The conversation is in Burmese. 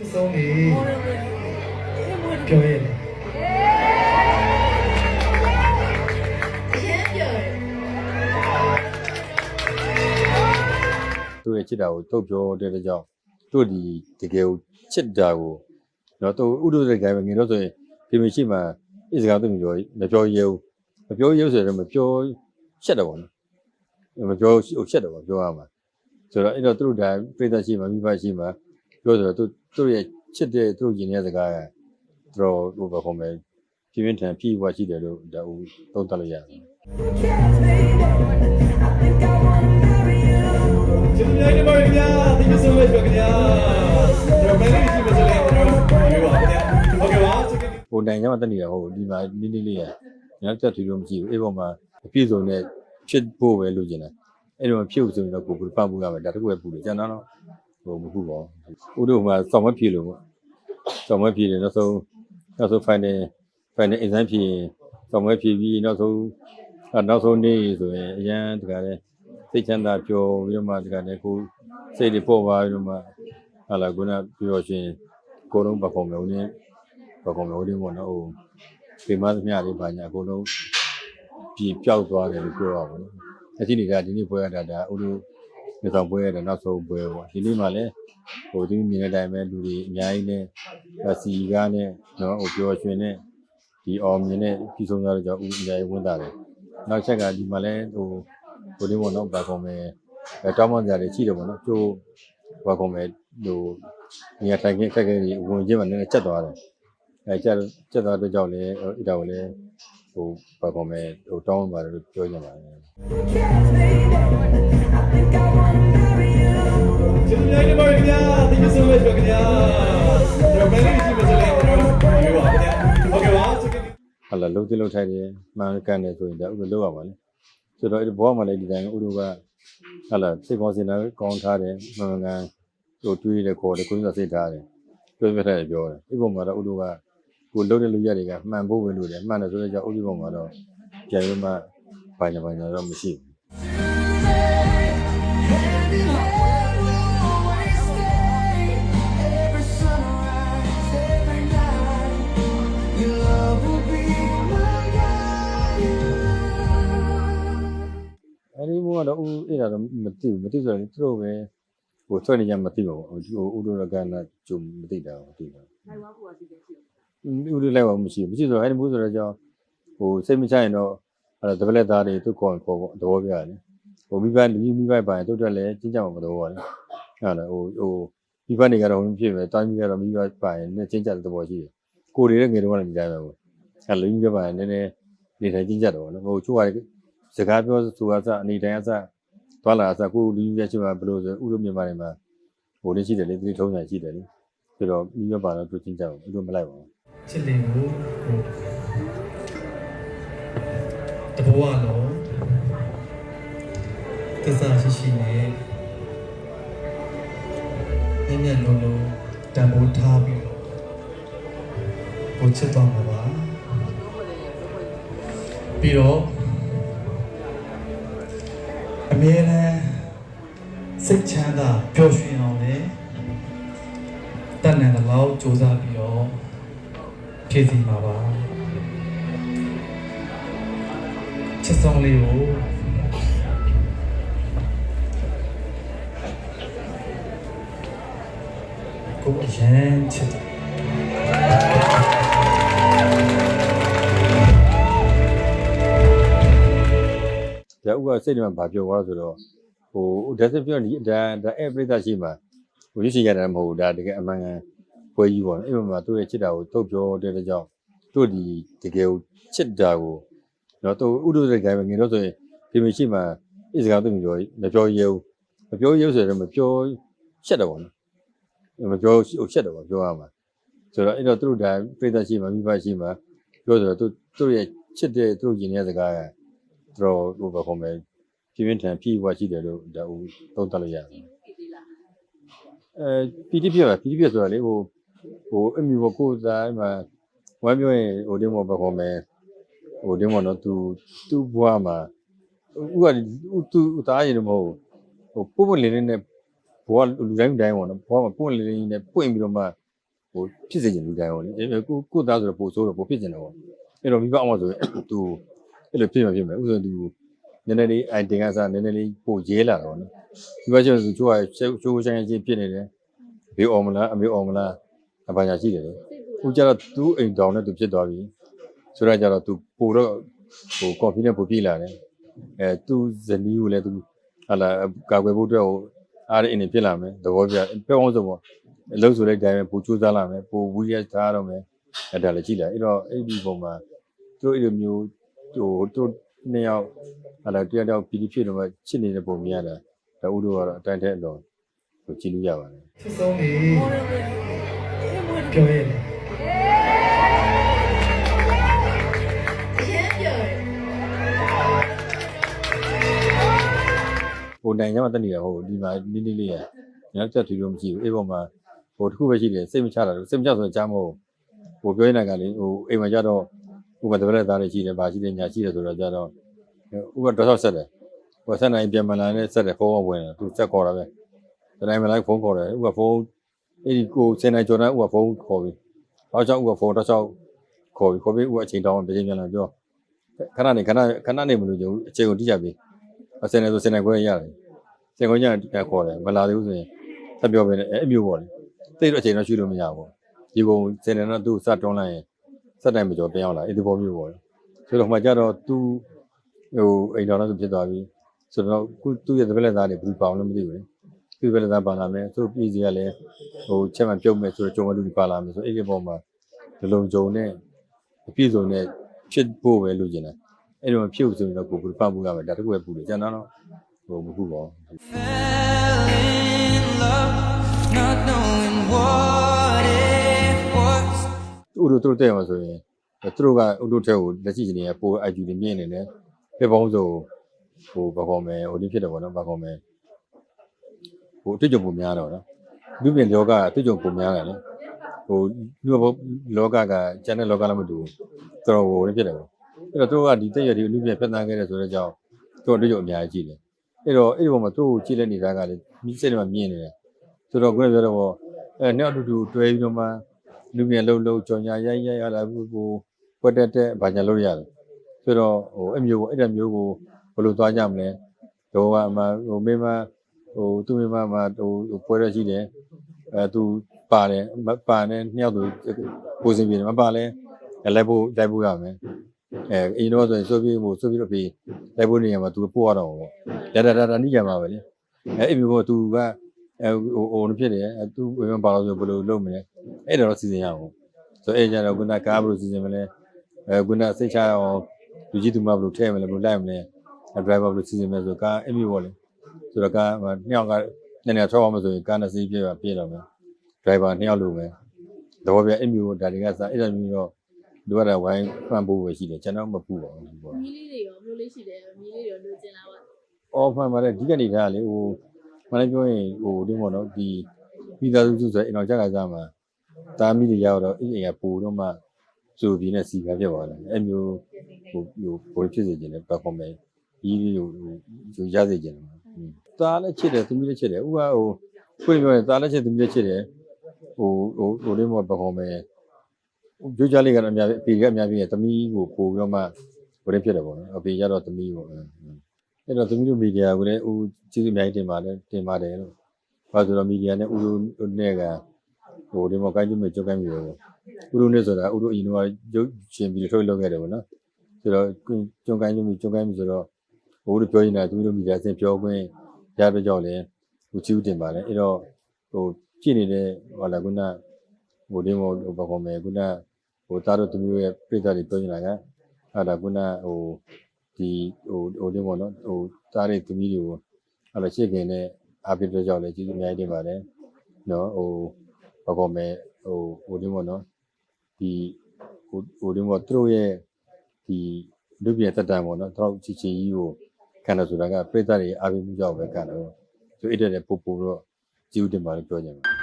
ချစ်ဆုံးလေးပြောရဲတယ်အရင်ပြောတယ်သူ့ရဲ့ချစ်တာကိုထုတ်ပြောတဲ့အတွက်ကြောင့်သူ့ဒီတကယ်ကိုချစ်တာကိုတော့သူဥဒုတဲ့ gain ပဲငင်တော့ဆိုရင်ဒီမရှိမှဣစကားသူမပြောမပြောရဲဘူးမပြောရဲဆိုတော့မပြောချက်တယ်ပေါ့နော်မပြောဟိုချက်တယ်ပေါ့ပြောရမှာဆိုတော့အဲ့တော့သူတို့ဒါပြိဿရှိမှမိဘရှိမှ ပြောဆိုတော့သူသူ့ရဲ့ချစ်တဲ့သူ့ရင်ရဲ့စကားကသူတို့ဟိုဘယ်ခေါ်မလဲပြင်းပြင်းထန်ဖြည့်ဝရှိတယ်လို့ဒါဟိုသုံးသပ်လို့ရတယ်ကျေးဇူးများတင်ပါတယ်ခင်ဗျာ thank you so much ပါခင်ဗျာကျွန်တော်မန်လေးရှိပါစလဲကျွန်တော်ပြောပါခင်ဗျာဟုတ်ကဲ့ပါဟိုနိုင်ငံမှာတက်နေတာဟုတ်ဒီမှာနည်းနည်းလေးရညောက်တက်ထီလို့မရှိဘူးအဲ့ပေါ်မှာအပြည့်စုံနဲ့ဖြစ်ဖို့ပဲလိုချင်တယ်အဲ့တော့ဖြစ်ဖို့ဆိုရင်တော့ကိုယ်ပတ်မှုရမယ်ဒါတကူပဲပူတယ်ကျန်တော့ ဟိုမဟုတ်ပါဘူးဥတို့မှာစောင့်မဖြေလို့ပေါ့စောင့်မဖြေတယ်နောက်ဆုံးနောက်ဆုံး final final exam ဖြေစောင့်မဖြေပြီးနောက်ဆုံးနောက်ဆုံးနေ့ဆိုရင်အရန်တကယ်လဲစိတ်ချမ်းသာပျော်ပြီးတော့မှတကယ်လဲကိုစိတ်တွေပေါ်ပါပြီးတော့မှဟာလာကုနာပြောရှင်ကိုလုံးပတ်ကုန်မယ်ဦးနေပကုံမျိုးလေးပေါ့နော်ဟိုပေမသမျှလေးပါညာအကုန်လုံးပြည်ပျောက်သွားတယ်လို့ပြောရပါဘူးအချင်းတွေကဒီနေ့ပွဲရတာဒါဥလို့ မြေဆောင်ပွဲရတဲ့နောက်ဆုံးပွဲပေါ့ဒီနေ့မှလည်းဟိုဒီမြင်တဲ့အတိုင်းပဲလူတွေအများကြီးနဲ့စီကားနဲ့နော်ဟိုပြောရွှင်နဲ့ဒီအောင်မြင်နဲ့ပြီးဆုံးသွားတော့ကြောင့်ဥအများကြီးဝန်တာတယ်နောက်ချက်ကဒီမှာလည်းဟိုဟိုဒီပေါ့နော်ပကုံမယ်အဲတောင်းပန်ကြတယ်ရှိတယ်ပေါ့နော်ကျိုးပကုံမယ်ဟိုနေရာထိုင်ခင်းခက်ခဲတွေဝင်ချင်းမှနည်းနည်းချက်သွားတယ်အဲကျတော့ကျက်သွားတဲ့ကြောင့်လည်းအဲ့ဒါကိုလည်းဟိုဘာကောမဲဟိုတောင်းပါတယ်လို့ပြောကြပါတယ် ကျေးဇူးများတင်ပါတယ်ခင်ဗျာ thank you so much ပါခင်ဗျာကျွန်တော်မန်လေးရှိပါစလဲကျွန်တော်ပြောပါခင်ဗျာဟုတ်ကဲ့ပါဟာလာလုံးတိလုံးထိုက်တယ်မှန်ကန်တယ်ဆိုရင်ဒါဥပလောက်ရပါလေဆိုတော့အဲ့ဘောမှာလည်းဒီတိုင်းဥပကဟာလာစိတ်ကောင်းစင်တာကောင်းထားတယ်မှန်ကန်ဟိုတွေးတယ်ခေါ်တယ်ကိုင်းစားစိတ်ထားတယ်ပြောပြထားတယ်ပြောတယ်အဲ့ပုံမှာတော့ဥပကကိုလုံးတဲ့လူရတွေကမှန်ဖို့ပဲလို့တယ်မှန်တယ်ဆိုတော့ကြောင့်ဥပပုံမှာတော့ပြန်ပြီးမှဘာညာဘာညာတော့မရှိဘူးအဲ အဲ့ဒါတော့မသိဘူးမသိဆိုတော့သူတို့ပဲဟိုဆွဲနေကြမသိပါဘူးဟိုဦးတို့ကနာကျုံမသိတာမသိတာလိုက်ဝါကူကသိတယ်ရှိတယ်ဦးတို့လိုက်ဝါမရှိဘူးမရှိဆိုတော့အဲ့ဒီဘုဆိုတော့ကြောင့်ဟိုစိတ်မချရင်တော့အဲ့ဒါဒဗလက်သားတွေသူခေါ်ခေါ်ပေါ့သဘောပြရတယ်ဟိုမိဘလူမိဘပိုင်တို့တက်လည်းကျင်းကြမှာမတော်ပါဘူးဟုတ်လားဟိုဟိုမိဘတွေကတော့ဖြစ်မယ်တိုင်းမိကတော့မိဘပိုင်နဲ့ကျင်းကြတဲ့သဘောရှိတယ်ကိုယ်တွေလည်းငယ်တော့လည်းဒီတိုင်းပဲပေါ့အဲ့လူမိဘပိုင်နည်းနည်းနေထိုင်ကျင်းကြတော့နော်ဟိုချိုးရတယ်စကားပြောဆိုအစအနေတိုင်းအစ သွားလာအစကိုလူကြီးပြချင်မှာဘယ်လိုဆိုဥလိုမြန်မာတွေမှာဟိုလေးရှိတယ်လေသတိထုံးညာရှိတယ်လေဆိုတော့ဒီဘက်ပါတော့သူချင်းကြအောင်ဥလိုမလိုက်ပါဘူးချစ်တယ်ကိုတဘောကတော့သစ္စာရှိရှိနဲ့မြင့်မြတ်လုံးလုံးတန်ဖိုးထားပြီးတော့ကိုချစ်သွားမှာပါပြီးတော့အ မြဲတမ်းစိတ်ချမ်းသာပျော်ရွှင်အောင်လည်းတတ်နိုင်တဲ့လောက်စူးစမ်းပြီးတော့ဖြည့်စီမှာပါချစ်ဆုံးလေးကိုကိုအရင်ချစ်တယ် ဒါဥကစိတ်ထဲမှာဗာပြောသွားဆိုတော့ဟိုဒါစပြောဒီဒါဒါအဲ့ပြိဿရှိမှာဟိုရရှိရတာမဟုတ်ဘူးဒါတကယ်အမှန်ကန်ပွဲကြီးပေါ့အဲ့မှာသူ့ရဲ့ချစ်တာကိုထုတ်ပြောတဲ့ကြောင့်သူ့ဒီတကယ်ကိုချစ်တာကိုတော့သူဥဒုတဲ့ gain ပဲငင်တော့ဆိုရင်ဒီမရှိမှဣစကားသူမပြောမပြောရဲဘူးမပြောရဲဆိုတော့မပြောချက်တယ်ပေါ့နော်မပြောဟိုချက်တယ်ပေါ့ပြောရမှာဆိုတော့အဲ့တော့သူတို့ဒါပြိဿရှိမှာမိဘရှိမှာပြောဆိုတော့သူသူ့ရဲ့ချစ်တဲ့သူ့ရင်ရဲ့စကားကသူ တို့ဟိုဘယ်ခေါ်မလဲပြင်းပြင်းထန်ဖြည့်ဝရှိတယ်လို့ဒါဟိုသုံးသပ်လို့ရတယ်အဲပီတိပြပါပီတိပြဆိုတာလေဟိုဟိုအမျိုးကိုယ်စားမှာဝမ်းပြောရင်ဟိုတင်းမောဘယ်ခေါ်မလဲဟိုတင်းမောတော့သူသူ့ဘွားမှာဥကသူ့သားရင်မဟုတ်ဟိုပုံပုံလေးလေးနဲ့ဘွားလူတိုင်းတိုင်းပေါ့နော်ဘွားမှာပုံလေးလေးနဲ့ပွင့်ပြီးတော့မှဟိုဖြစ်စေချင်လူတိုင်းဟောလေအဲ့ကိုကိုသားဆိုတော့ပို့ဆိုးတော့ပို့ဖြစ်ချင်တယ်ဟောအဲ့တော့မိဘအောင်မဆိုရင်သူ အဲ့လိုဖြစ်မှဖြစ်မယ်ဥဆိုသူနည်းနည်းလေးအိုင်တင်ကစားနည်းနည်းလေးပို့ရဲလာတော့နော်ဒီဘက်ကျတော့သူချိုးရချိုးချိုးဆိုင်ချင်းဖြစ်နေတယ်ဘေးအောင်မလားအမေအောင်မလားအပါညာရှိတယ်လေအခုကျတော့သူ့အိမ်တောင်နဲ့သူဖြစ်သွားပြီဆိုတော့ကျတော့သူပို့တော့ဟို confidence ပို့ပြေးလာတယ်အဲသူဇနီးကိုလည်းသူဟာလာကာကွယ်ဖို့အတွက်ဟိုအားရအင်းနေဖြစ်လာမယ်သဘောပြပြောင်းအောင်ဆိုပေါ့အလုပ်ဆိုလိုက်တိုင်းပဲပို့ကြိုးစားလာမယ်ပို့ဝီရထားတော့မယ်အဲ့ဒါလည်းကြည့်လိုက်အဲ့တော့အဲ့ဒီပုံမှာသူတို့အဲ့လိုမျိုး ဟိုတို့နှစ်ယောက်ဟာလာတရားတောက်ပြည်ဖြစ်တော့မှချစ်နေတဲ့ပုံမြင်ရတာဒါဥတို့ကတော့အတိုင်းတဲ့အလုံးဟိုကြည့်လို့ရပါတယ်ချစ်ဆုံးနေပြောရတယ်အရင်ပြောတယ်ဟိုနိုင်ကြမှာတက်နေတာဟိုဒီမှာနီးနီးလေးရညတက်ထီလို့မကြည့်ဘူးအဲ့ပုံမှာဟိုတစ်ခုပဲရှိတယ်စိတ်မချတာလို့စိတ်မချဆိုတော့ကြားမဟုတ်ဟိုပြောနေတာကလေဟိုအိမ်မှာကြတော့ ဥပဒေတပည့်သားတွေရှိတယ်ဗာရှိတယ်ညာရှိတယ်ဆိုတော့ကြတော့ဥပဒေတော့ဆက်တယ်ဟိုဆက်နိုင်ပြန်မလာနဲ့ဆက်တယ်ဖုန်းဝင်တယ်သူဆက်ခေါ်တာပဲတတိုင်းမလိုက်ဖုန်းခေါ်တယ်ဥပဖုန်းအဲ့ဒီကိုစင်နိုင်ကျော်တိုင်းဥပဖုန်းခေါ်ပြီးဟောကြောင့်ဥပဖုန်းတော့ကြောက်ခေါ်ပြီးခေါ်ပြီးဥပအချိန်တောင်းပြင်ပြန်လာပြောခဏနေခဏခဏနေမလို့ကြဘူးအချိန်ကိုတိကျပြီးစင်နိုင်ဆိုစင်နိုင်ခွဲရတယ်စင်ကွန်ညာကခေါ်တယ်မလာသေးဘူးဆိုရင်ဆက်ပြောပဲနဲ့အဲ့အမျိုးပေါ့လေတိတ်တော့အချိန်တော့ရှိလို့မရဘူးဒီကုံစင်တယ်တော့သူ့စတွန်းလိုက်ရင် စက်တိုင်မကျော်ပြန်ရောက်လာအဲ့ဒီပေါ်မျိုးပေါ့လေဆိုတော့မှကြတော့သူဟိုအိမ်တော်တော့ဖြစ်သွားပြီဆိုတော့ခုသူ့ရဲ့တပည့်လက်သားတွေဘူးပေါအောင်လို့မသိဘူးလေသူ့တပည့်လက်သားပါလာမယ်သူ့ပြည်စီကလည်းဟိုချက်မှပြုတ်မယ်ဆိုတော့ကြုံမလူတွေပါလာမယ်ဆိုအဲ့ဒီပေါ်မှာဒီလုံကြုံနဲ့အပြည့်စုံနဲ့ဖြစ်ဖို့ပဲလိုချင်တယ်အဲ့လိုဖြစ်ဖို့ဆိုရင်တော့ကိုယ်ဘူးပတ်မှုရမယ်ဒါတကူပဲပူတယ်ကျန်တော့ဟိုမဟုတ်ပါဘူး fell in love, not knowing what it was. ဥတို့တို့တဲ့မှာဆိုရင်သူတို့ကဥတို့ထဲကိုလက်ရှိချင်းတွေကပို IG တွေမြင်နေတယ်ပြပေါင်းဆိုဟိုဘာခေါ်မလဲဟိုဒီဖြစ်တယ်ပေါ့နော်ဘာခေါ်မလဲဟိုအတွေ့အကြုံပုံများတော့နော်လူပြင်လောကအတွေ့အကြုံပုံများတယ်လေဟိုလူဘလောကကကျန်တဲ့လောကလည်းမတူဘူးတော်တော်ဟိုဒီဖြစ်တယ်ပေါ့အဲ့တော့သူတို့ကဒီတက်ရဒီလူပြင်ဖက်တန်းခဲ့တဲ့ဆိုတဲ့ကြောင့်သူတို့အတွေ့အကြုံအများကြီးကြည့်တယ်အဲ့တော့အဲ့ဒီပုံမှာသူ့ကိုကြည့်လက်နေတာကလေမိစိတ်ထဲမှာမြင်နေတယ်ဆိုတော့ခုနကပြောတော့ပေါ့အဲနှစ်အတူတူတွဲပြီးတော့မှ လူမြန်လှုပ်လှုပ်ကြောင်ညာရိုက်ရိုက်ရလာဘူးကိုပွက်တက်တက်ဘာညာလုပ်ရတယ်ဆိုတော့ဟိုအမျိုးကိုအဲ့ဒါမျိုးကိုဘယ်လိုသွားကြမလဲတော့ကအမဟိုမိမဟိုသူ့မိမမှာဟိုပွဲရရှိတယ်အဲသူပါတယ်မပါနဲ့နှစ်ယောက်သူကိုစင်ပြေတယ်မပါလဲလိုက်ဖို့လိုက်ဖို့ရမယ်အဲအရင်တော့ဆိုရင်ဆိုပြီးဟိုဆိုပြီးတော့ပြီးလိုက်ဖို့နေရာမှာသူပို့ရတော့ပေါ့ဒါဒါဒါနိကြမှာပဲလေအဲအမျိုးကသူက အဲဟိုဟိုဖြစ်တယ်သူဝေမပါလို့ဆိုဘယ်လိုလုပ်မလဲအဲ့ဒါတော့စီစဉ်ရအောင်ဆိုအဲ့ကြတော့ခုနကားဘယ်လိုစီစဉ်မလဲအဲခုနစိတ်ချအောင်လူကြီးသူမဘယ်လိုထည့်မလဲဘယ်လိုလိုက်မလဲအဲဒရိုင်ဘာဘယ်လိုစီစဉ်မလဲဆိုကားအမျိုးပေါ့လေဆိုတော့ကားနှစ်ယောက်ကနည်းနည်းထောက်အောင်မဆိုရင်ကားနှစ်စီးပြည့်ပါပြည့်တော့မယ်ဒရိုင်ဘာနှစ်ယောက်လိုမယ်သဘောပြအမျိုးဒါတွေကစားအဲ့ဒါမျိုးတော့လူရတာဝိုင်းဖန်ဖို့ပဲရှိတယ်ကျွန်တော်မပူပါဘူးပေါ့မီးလေးတွေရောမျိုးလေးရှိတယ်မီးလေးတွေရောလိုချင်လားပါအော်ဖန်ပါတယ်ဒီကနေ့ဒါလေဟို မလည်းပြောရင်ဟိုဒီပေါ့နော်ဒီမိသားစုစုဆိုရင်အင်တော်ကြကစားမှာတာမီတွေရောက်တော့အဲ့အိမ်ကပိုတော့မှစုပြင်းနဲ့စီကဖြစ်သွားတယ်အဲ့မျိုးဟိုဟိုဘိုးဖြစ်စေခြင်းနဲ့ပတ်ဖော်မယ်ဒီဟိုဟိုရစေခြင်းတယ်တာလည်းချစ်တယ်သမီးလည်းချစ်တယ်ဥပဟိုဖွင့်ပြောရင်တာလည်းချစ်သမီးလည်းချစ်တယ်ဟိုဟိုဟိုလေးမပတ်ဖော်မယ်ကြိုးကြလေးကတော့အများကြီးအဖေကအများကြီးသမီးကိုပို့ပြီးတော့မှဟိုလေးဖြစ်တယ်ပေါ့နော်အဖေကတော့သမီးပေါ့ အဲ့တော့သမီးတို့မီဒီယာကိုလည်းဦးကျေးဇူးအများကြီးတင်ပါတယ်တင်ပါတယ်လို့ဘာဆိုတော့မီဒီယာနဲ့ဦးတို့နဲ့ကဟိုဒီမှာကိုင်းကျမဲ့ကြောက်ကိုင်းမျိုးပဲဥရုနဲ့ဆိုတာဥရုအရင်ကရုပ်ရှင်ပြီးထုတ်လုပ်ခဲ့တယ်ဗောနော်ဆိုတော့ကြောက်ကိုင်းကျမဲ့ကြောက်ကိုင်းမျိုးဆိုတော့ဟိုတို့ပြောနေတာသူတို့မိသားစုပြောခွင့်ရတဲ့ကြောက်လဲဟိုချီးတင်ပါလေအဲ့တော့ဟိုကြည့်နေတဲ့ဟိုလာကုနာဟိုဒီမောဟိုဘာကောမဲကုနာဟိုသားတို့သူမျိုးရဲ့ပြိတ္တာတွေပြောနေတာကအဲ့ဒါကုနာဟို ဒီဟိုဟိုဒီမောနော်ဟိုသားတွေသူမျိုးတွေကိုအဲ့လိုရှေ့ခင်နဲ့အားပြတဲ့ကြောက်လဲကျေးဇူးအများကြီးတင်ပါတယ်နော်ဟိုဘာကောမဲဟိုဟိုဒီမောနော်ဒီဟိုဟိုဒီမောသူတို့ရဲ့ဒီလူပြည့်တက်တန်ပေါ့နော်သူတို့ချီချီကြီးကိုခံတယ်ဆိုတာကပြိတ္တတွေအားပေးမှုကြောင့်ပဲခံတယ်ဆိုအဲ့တဲ့ပို့ပို့တော့ကြည့်ဦးတင်ပါလို့ပြောကြတယ်